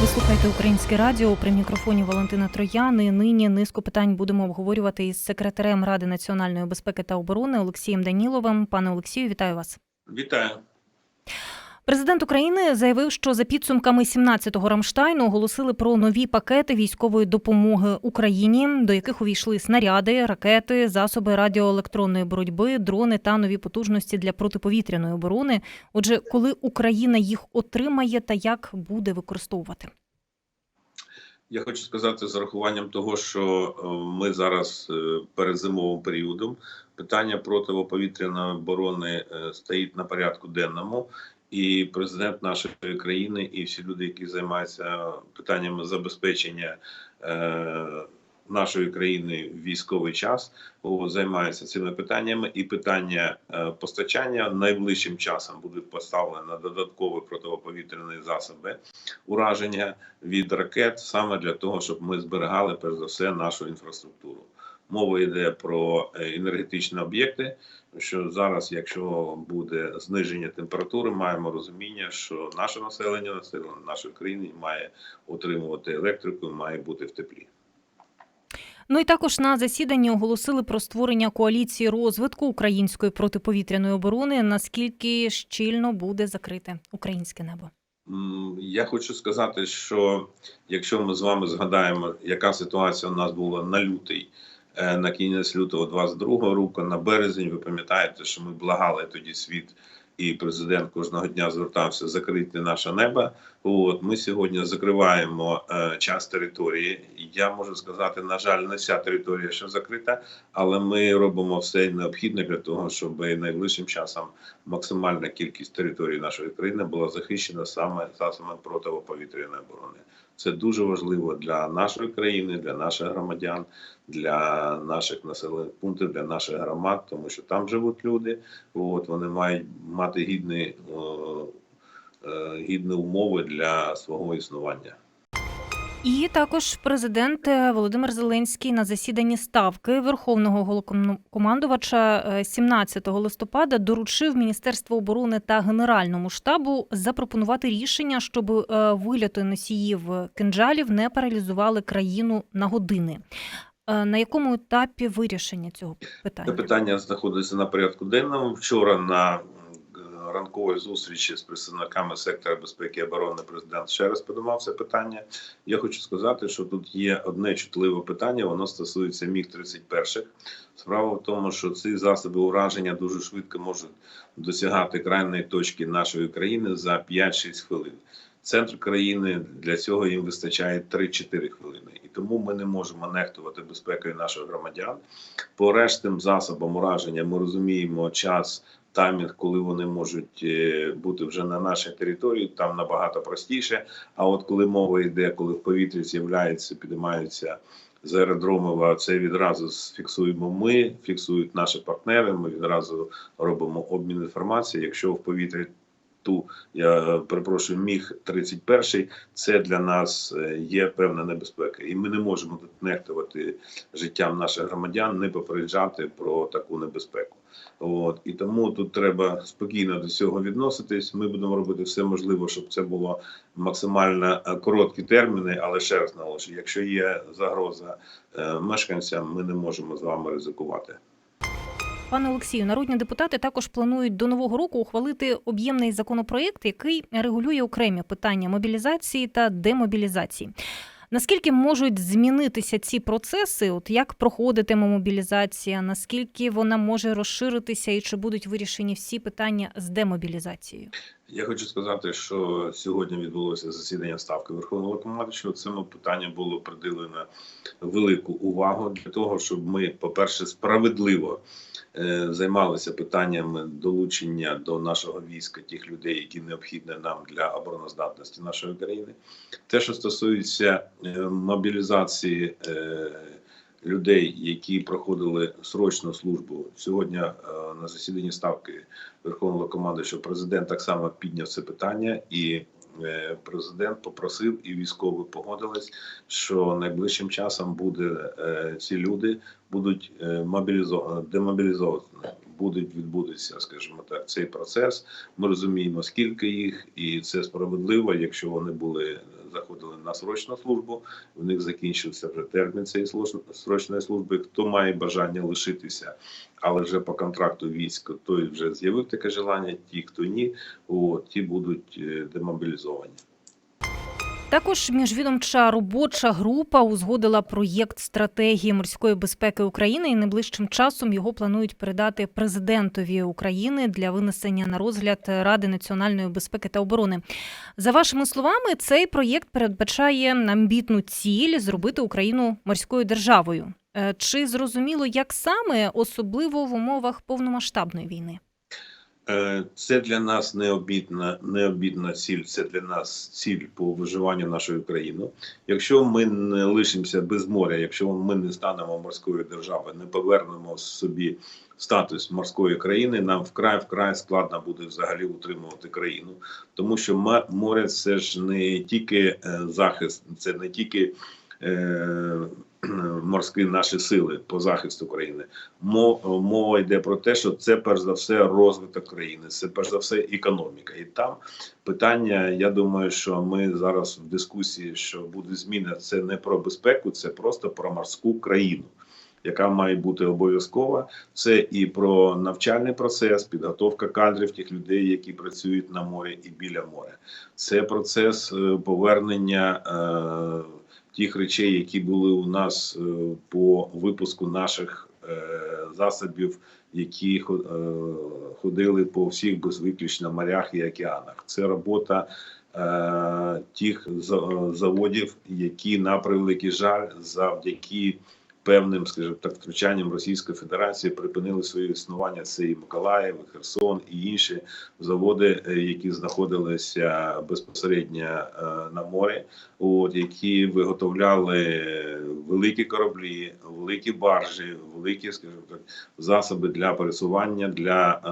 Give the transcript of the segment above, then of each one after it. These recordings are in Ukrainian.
Ви слухаєте українське радіо при мікрофоні Валентина Троян. І нині низку питань будемо обговорювати із секретарем Ради національної безпеки та оборони Олексієм Даніловим. Пане Олексію, вітаю вас. Вітаю. Президент України заявив, що за підсумками 17-го Рамштайну оголосили про нові пакети військової допомоги Україні, до яких увійшли снаряди, ракети, засоби радіоелектронної боротьби, дрони та нові потужності для протиповітряної оборони. Отже, коли Україна їх отримає та як буде використовувати? Я хочу сказати з урахуванням того, що е, ми зараз е, перед зимовим періодом питання протиповітряної оборони е, стоїть на порядку денному, і президент нашої країни, і всі люди, які займаються питаннями забезпечення е, нашої країни в військовий час, займаються цими питаннями, і питання е, постачання найближчим часом будуть поставлені на додаткові протиповітряні засоби ураження від ракет саме для того, щоб ми зберігали перш за все нашу інфраструктуру. Мова йде про е, енергетичні об'єкти. Що зараз, якщо буде зниження температури, маємо розуміння, що наше населення, населення нашої країни має отримувати електрику, має бути в теплі. Ну і також на засіданні оголосили про створення коаліції розвитку української протиповітряної оборони. Наскільки щільно буде закрите українське небо? Я хочу сказати, що якщо ми з вами згадаємо, яка ситуація у нас була на лютий, на кінець лютого 22-го року, на березень, ви пам'ятаєте, що ми благали тоді світ, і президент кожного дня звертався закрити наше небо. От ми сьогодні закриваємо е, час території. Я можу сказати, на жаль, не вся територія ще закрита, але ми робимо все необхідне для того, щоб найближчим часом максимальна кількість території нашої країни була захищена саме засобами протиповітряної оборони. Це дуже важливо для нашої країни, для наших громадян, для наших населених пунктів, для наших громад, тому що там живуть люди. От вони мають мати гідні, е, гідні умови для свого існування. І також президент е, Володимир Зеленський на засіданні ставки Верховного головнокомандувача е, 17 листопада доручив Міністерству оборони та Генеральному штабу запропонувати рішення, щоб е, вильоти носіїв кинджалів не паралізували країну на години. Е, На якому етапі вирішення цього Це питання? питання знаходиться на порядку денному. Вчора на м, ранковій зустрічі з представниками сектора безпеки і оборони президент ще раз подумав це питання. Я хочу сказати, що тут є одне чутливе питання. Воно стосується міг 31 Справа в тому, що ці засоби ураження дуже швидко можуть досягати крайньої точки нашої країни за 5-6 хвилин. Центр країни для цього їм вистачає 3-4 хвилини, і тому ми не можемо нехтувати безпекою наших громадян. По рештим засобам ураження ми розуміємо час, таймінг, коли вони можуть е, бути вже на нашій території, там набагато простіше. А от коли мова йде, коли в повітрі з'являються, підіймаються з аеродромів, а це відразу фіксуємо ми, фіксують наші партнери. Ми відразу робимо обмін інформацією. Якщо в повітрі ту я перепрошую, міг 31 це для нас е, є певна небезпека, і ми не можемо нехтувати життям наших громадян, не попереджати про таку небезпеку. От і тому тут треба спокійно до цього відноситись. Ми будемо робити все можливе, щоб це було максимально е, короткі терміни, але ще раз наголошую, якщо є загроза е, мешканцям, ми не можемо з вами ризикувати. Пане Олексію, народні депутати також планують до нового року ухвалити об'ємний законопроєкт, який регулює окремі питання мобілізації та демобілізації. Наскільки можуть змінитися ці процеси? От як проходитиме мобілізація? Наскільки вона може розширитися, і чи будуть вирішені всі питання з демобілізацією? Я хочу сказати, що сьогодні відбулося засідання ставки Верховного командуючого. Цьому питанню було приділено велику увагу для того, щоб ми, по-перше, справедливо е, займалися питаннями долучення до нашого війська тих людей, які необхідні нам для обороноздатності нашої країни. Те, що стосується е, мобілізації. е, Людей, які проходили срочну службу сьогодні е, на засіданні ставки Верховного командуючого президент так само підняв це питання, і е, президент попросив, і військові погодились, що найближчим часом буде е, ці люди будуть е, мобілізовані, демобілізовані, будуть відбудеться, скажімо так, цей процес. Ми розуміємо, скільки їх, і це справедливо, якщо вони були заходили на срочну службу. В них закінчився вже термін цієї срочної служби. Хто має бажання лишитися, але вже по контракту військ, той вже з'явив таке желання. Ті, хто ні, от, ті будуть е, демобілізовані. Також міжвідомча робоча група узгодила проєкт стратегії морської безпеки України і найближчим часом його планують передати президентові України для винесення на розгляд Ради національної безпеки та оборони. За вашими словами, цей проєкт передбачає амбітну ціль зробити Україну морською державою. Е, Чи зрозуміло, як саме, особливо в умовах повномасштабної війни? Е, Це для нас необідна, необідна ціль. Це для нас ціль по виживанню нашої країни. Якщо ми не лишимося без моря, якщо ми не станемо морською державою, не повернемо собі статус морської країни, нам вкрай вкрай складно буде взагалі утримувати країну, тому що море це ж не тільки е, захист, це не тільки. Морські наші сили по захисту країни мова йде про те, що це перш за все розвиток країни, це перш за все економіка. І там питання. Я думаю, що ми зараз в дискусії, що буде зміна, це не про безпеку, це просто про морську країну. Яка має бути обов'язкова, це і про навчальний процес, підготовка кадрів тих людей, які працюють на морі і біля моря. Це процес е, повернення е, тих речей, які були у нас е, по випуску наших е, засобів, які е, ходили по всіх без виключно морях і океанах. Це робота тих заводів, які на превеликий жаль завдяки певним, скажімо так, втручанням Російської Федерації припинили своє існування. Це і Миколаїв, і Херсон, і інші заводи, е, які знаходилися безпосередньо е, на морі, от які виготовляли великі кораблі, великі баржі, великі, скажімо так, засоби для пересування, для е,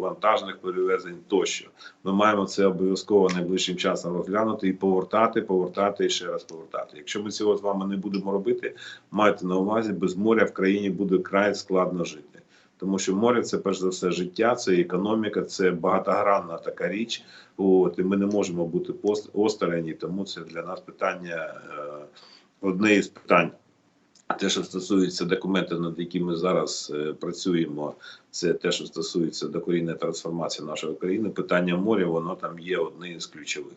вантажних перевезень тощо. Ми маємо це обов'язково найближчим часом розглянути і повертати, повертати і ще раз повертати. Якщо ми цього з вами не будемо робити, майте на увазі, без моря в країні буде край складно жити. Тому що море це перш за все життя, це економіка, це багатогранна така річ. От і ми не можемо бути пост- тому це для нас питання е, одне із питань. Те, що стосується документів, над якими зараз е, працюємо, це те, що стосується докорінної трансформації нашої країни. Питання моря, воно там є одне із ключових.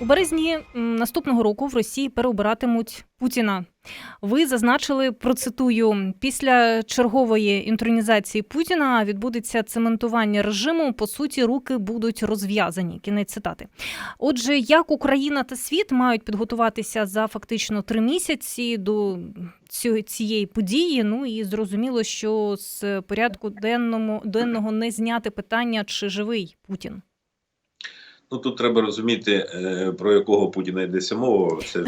У березні наступного року в Росії переобиратимуть Путіна. Ви зазначили, процитую, після чергової інтронізації Путіна відбудеться цементування режиму. По суті, руки будуть розв'язані. Кінець цитати. Отже, як Україна та світ мають підготуватися за фактично три місяці до цієї події? Ну і зрозуміло, що з порядку денному денного не зняти питання, чи живий Путін. Ну тут треба розуміти, е, про якого Путіна йдеться мова. Це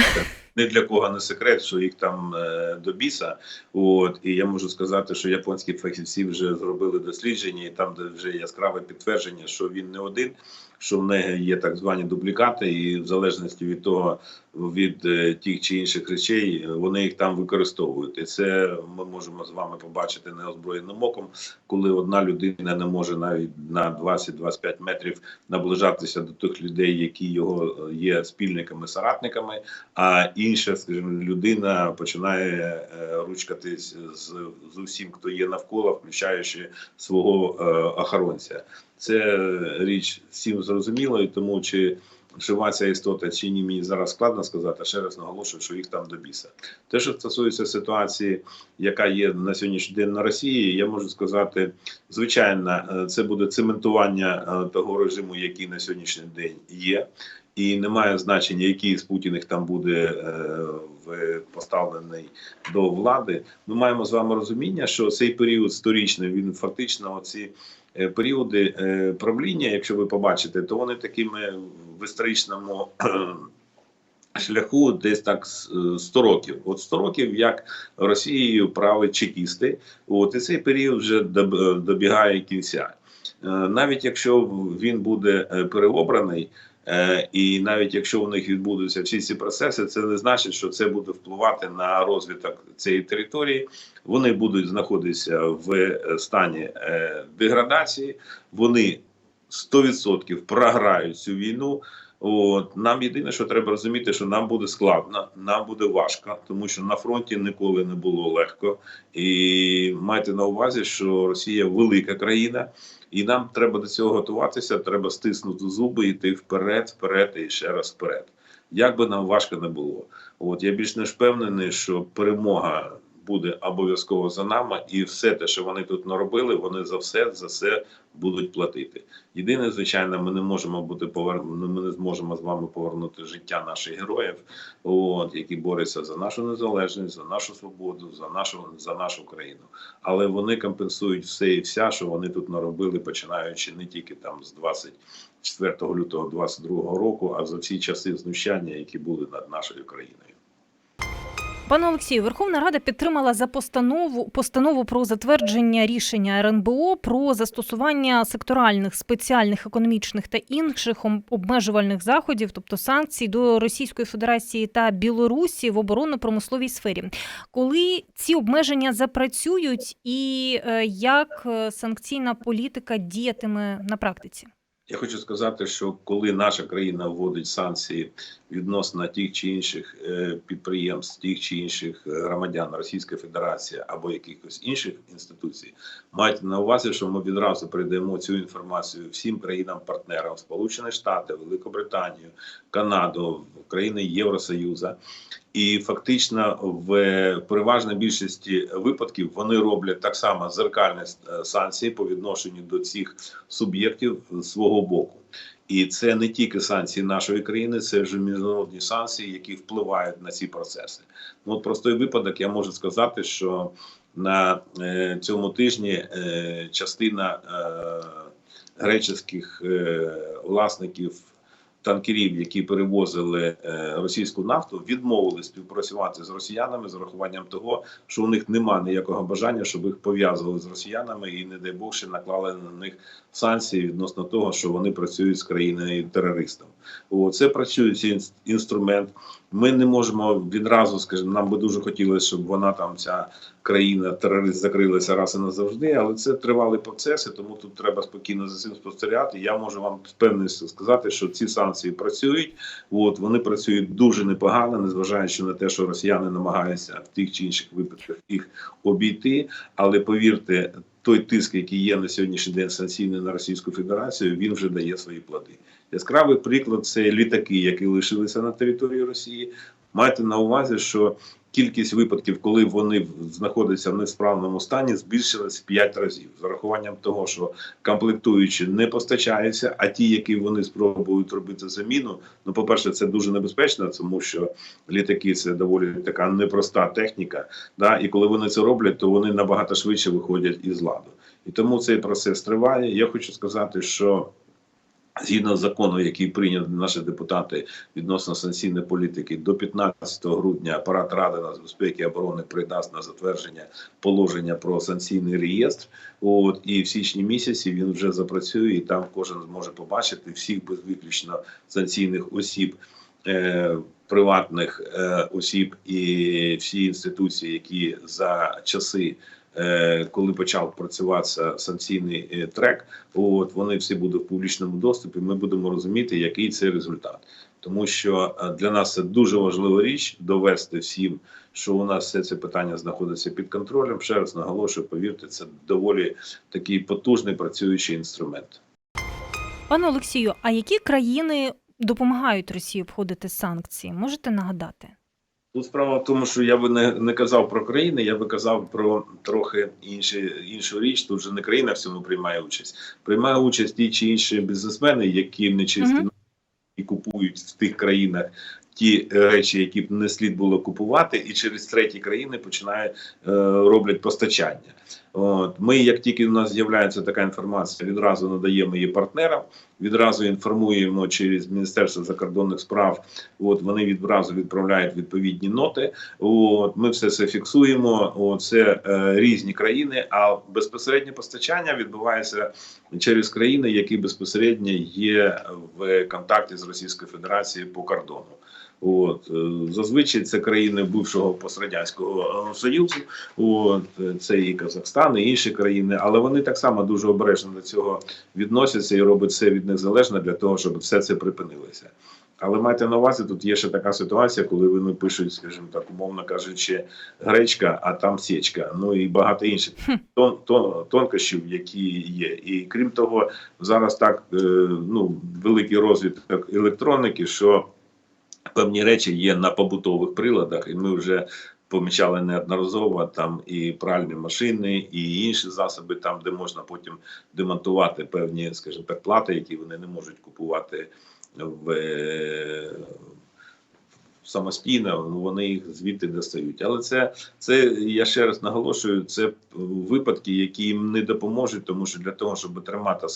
не для кого не секрет, що їх там е, до біса. От і я можу сказати, що японські фахівці вже зробили дослідження, і там де вже яскраве підтвердження, що він не один, що в неї є так звані дублікати, і в залежності від того, від е, тих чи інших речей, вони їх там використовують. І це ми можемо з вами побачити неозброєним оком, коли одна людина не може навіть на 20-25 метрів наближатися до тих людей, які його е, є спільниками, соратниками, а інша, скажімо, людина починає е, ручкатись з, з усім, хто є навколо, включаючи свого е, охоронця. Це річ всім зрозуміла, і тому чи жива ця істота чи ні, мені зараз складно сказати. Ще раз наголошую, що їх там до біса. Те, що стосується ситуації, яка є на сьогоднішній день на Росії, я можу сказати, звичайно, е, це буде цементування е, того режиму, який на сьогоднішній день є. І немає значення, який з Путіних там буде е, поставлений до влади. Ми маємо з вами розуміння, що цей період сторічний він фактично оці е, періоди е, правління, якщо ви побачите, то вони такими в історичному шляху десь так з- е, 100 років. От 100 років, як Росією править чекісти, от і цей період вже е, добігає кінця. Навіть якщо він буде переобраний, І навіть якщо у них відбудуться всі ці процеси, це не значить, що це буде впливати на розвиток цієї території. Вони будуть знаходитися в е, стані е, деградації. Вони 100% програють цю війну. От нам єдине, що треба розуміти, що нам буде складно, нам буде важко, тому що на фронті ніколи не було легко. І майте на увазі, що Росія велика країна, і нам треба до цього готуватися. Треба стиснути зуби, йти вперед, вперед і ще раз вперед. Як би нам важко не було, от я більш ніж впевнений, що перемога буде обов'язково за нами, і все те, що вони тут наробили, вони за все за все будуть платити. Єдине, звичайно, ми не можемо бути повер... ми не зможемо з вами повернути життя наших героїв, от які борються за нашу незалежність, за нашу свободу, за нашу за нашу країну. Але вони компенсують все і вся, що вони тут наробили, починаючи не тільки там з 24 лютого 22 року, а за всі часи знущання, які були над нашою країною. Пане Олексію, Верховна Рада підтримала за постанову постанову про затвердження рішення РНБО про застосування секторальних спеціальних економічних та інших обмежувальних заходів, тобто санкцій до Російської Федерації та Білорусі в оборонно-промисловій сфері. Коли ці обмеження запрацюють, і е, як е, санкційна політика діятиме на практиці? Я хочу сказати, що коли наша країна вводить санкції відносно тих чи інших е, підприємств, тих чи інших е, громадян Російської Федерації або якихось інших інституцій, майте на увазі, що ми відразу передаємо цю інформацію всім країнам-партнерам Сполучені Штати, Великобританію, Канаду, країни Євросоюзу. І фактично в переважній більшості випадків вони роблять так само зеркальні е, санкції по відношенню до цих суб'єктів з свого боку. І це не тільки санкції нашої країни, це вже міжнародні санкції, які впливають на ці процеси. Ну от простий випадок, я можу сказати, що на е, цьому тижні е, частина е, греческих е, власників танкерів, які перевозили е, російську нафту, відмовили співпрацювати з росіянами з урахуванням того, що у них немає ніякого бажання, щоб їх пов'язували з росіянами, і не дай Бог ще наклали на них санкції відносно того, що вони працюють з країною терористом. Це працює цей інс- інструмент. Ми не можемо відразу, скажімо, нам би дуже хотілося, щоб вона там ця країна терорист закрилася раз і назавжди, але це тривалий процес, і тому тут треба спокійно за цим спостерігати. Я можу вам з певністю сказати, що ці санкції працюють. От вони працюють дуже непогано, незважаючи на те, що росіяни намагаються в тих чи інших випадках їх обійти. Але повірте, той тиск, який є на сьогоднішній день санкційний на Російську Федерацію, він вже дає свої плоди. Яскравий приклад це літаки, які лишилися на території Росії. Майте на увазі, що кількість випадків, коли вони знаходяться в несправному стані, збільшилась в 5 разів з урахуванням того, що комплектуючі не постачаються, а ті, які вони спробують робити заміну, ну по перше, це дуже небезпечно, тому що літаки це доволі така непроста техніка. Да? І коли вони це роблять, то вони набагато швидше виходять із ладу. І тому цей процес триває. Я хочу сказати, що. Згідно закону, який прийняли наші депутати відносно санкційної політики, до 15 грудня апарат Ради нацбезпеки і оборони придасть на затвердження положення про санкційний реєстр. От і в січні місяці він вже запрацює, і там кожен зможе побачити всіх без виключно санкційних осіб. Е, Приватних е, осіб і всі інституції, які за часи, коли почав працювати санкційний е, трек, от вони всі будуть в публічному доступі. Ми будемо розуміти, який це результат. Тому що е, для нас це дуже важлива річ довести всім, що у нас все це питання знаходиться під контролем. Ще раз наголошую, повірте, це доволі такий потужний працюючий інструмент. Пане Олексію, а які країни допомагають Росії обходити санкції? Можете нагадати? Тут справа в тому, що я би не, не казав про країни, я би казав про трохи інші, іншу річ. Тут вже не країна в цьому приймає участь. Приймає участь ті чи інші бізнесмени, які не чисті Мгм. і купують в тих країнах ті е, речі, які б не слід було купувати, і через треті країни починає е, роблять постачання. От ми, як тільки у нас з'являється така інформація, відразу надаємо її партнерам. Відразу інформуємо через Міністерство закордонних справ. От вони відразу відправляють відповідні ноти. От ми все це фіксуємо. От, це е, різні країни, а безпосереднє постачання відбувається через країни, які безпосередньо є в контакті з Російською Федерацією по кордону. От е, зазвичай це країни бувшого пострадянського е, союзу. От це і Казахстан, і інші країни, але вони так само дуже обережно до цього відносяться і роблять все від них залежно для того, щоб все це припинилося. Але майте на увазі, тут є ще така ситуація, коли вони пишуть, скажімо так, умовно кажучи, гречка, а там січка. Ну і багато інших тон, тон, тонкощів, які є. І крім того, зараз так е, ну великий розвиток електроніки, що певні речі є на побутових приладах, і ми вже помічали неодноразово там і пральні машини, і інші засоби, там де можна потім демонтувати певні, скажімо так, плати, які вони не можуть купувати в. Самостійно вони їх звідти достають, але це це я ще раз наголошую. Це випадки, які їм не допоможуть, тому що для того, щоб тримати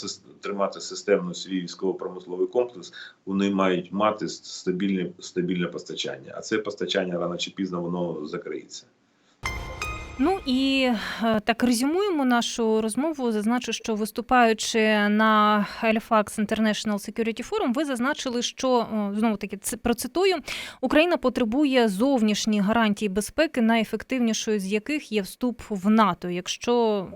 тримати системно свій військово-промисловий комплекс, вони мають мати стабільне стабільне постачання. А це постачання рано чи пізно воно закриється. Ну і е, так резюмуємо нашу розмову. Зазначу, що виступаючи на Halifax International Security Forum, ви зазначили, що знову таки процитую: Україна потребує зовнішніх гарантій безпеки, найефективнішою з яких є вступ в НАТО. Якщо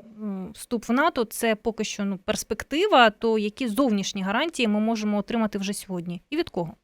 вступ в НАТО це поки що ну перспектива, то які зовнішні гарантії ми можемо отримати вже сьогодні? І від кого?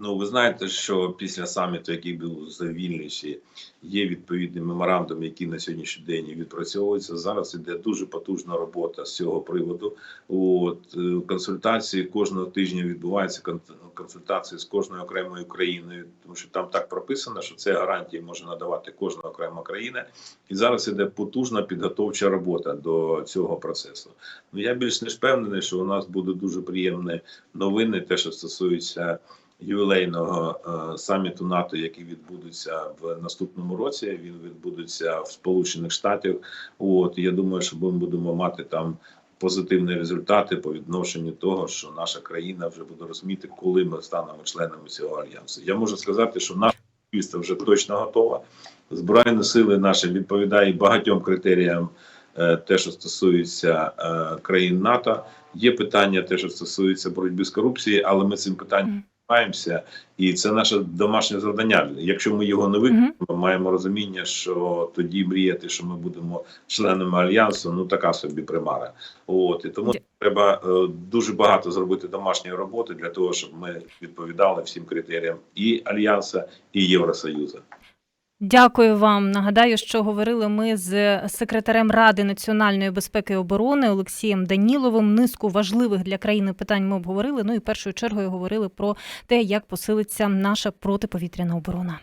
Ну, ви знаєте, що після саміту, який був за Вільнюсі, є відповідний меморандум, який на сьогоднішній день відпрацьовується. Зараз іде дуже потужна робота з цього приводу. От е, консультації кожного тижня відбуваються кон- консультації з кожною окремою країною, тому що там так прописано, що це гарантії може надавати кожна окрема країна. І зараз іде потужна підготовча робота до цього процесу. Ну я більш ніж впевнений, що у нас буде дуже приємні новини, те, що стосується ювілейного е, саміту НАТО, який відбудеться в наступному році. Він відбудеться в Сполучених Штатах. От я думаю, що ми будемо мати там. Позитивні результати по відношенню того, що наша країна вже буде розуміти, коли ми станемо членами цього альянсу. Я можу сказати, що наше суспільство вже точно готове. Збройні сили наші відповідають багатьом критеріям, е, те, що стосується е, країн НАТО. Є питання, те, що стосується боротьби з корупцією, але ми цим питанням. Займаємося, і це наше домашнє завдання. Якщо ми його не виконуємо, Мгм. ми маємо розуміння, що тоді мріяти, що ми будемо членами альянсу, ну така собі примара. От і тому yeah. треба е, дуже багато зробити домашньої роботи для того, щоб ми відповідали всім критеріям і альянсу, і Євросоюзу. Дякую вам. Нагадаю, що говорили ми з секретарем Ради національної безпеки і оборони Олексієм Даніловим. Низку важливих для країни питань ми обговорили. Ну і першою чергою говорили про те, як посилиться наша протиповітряна оборона.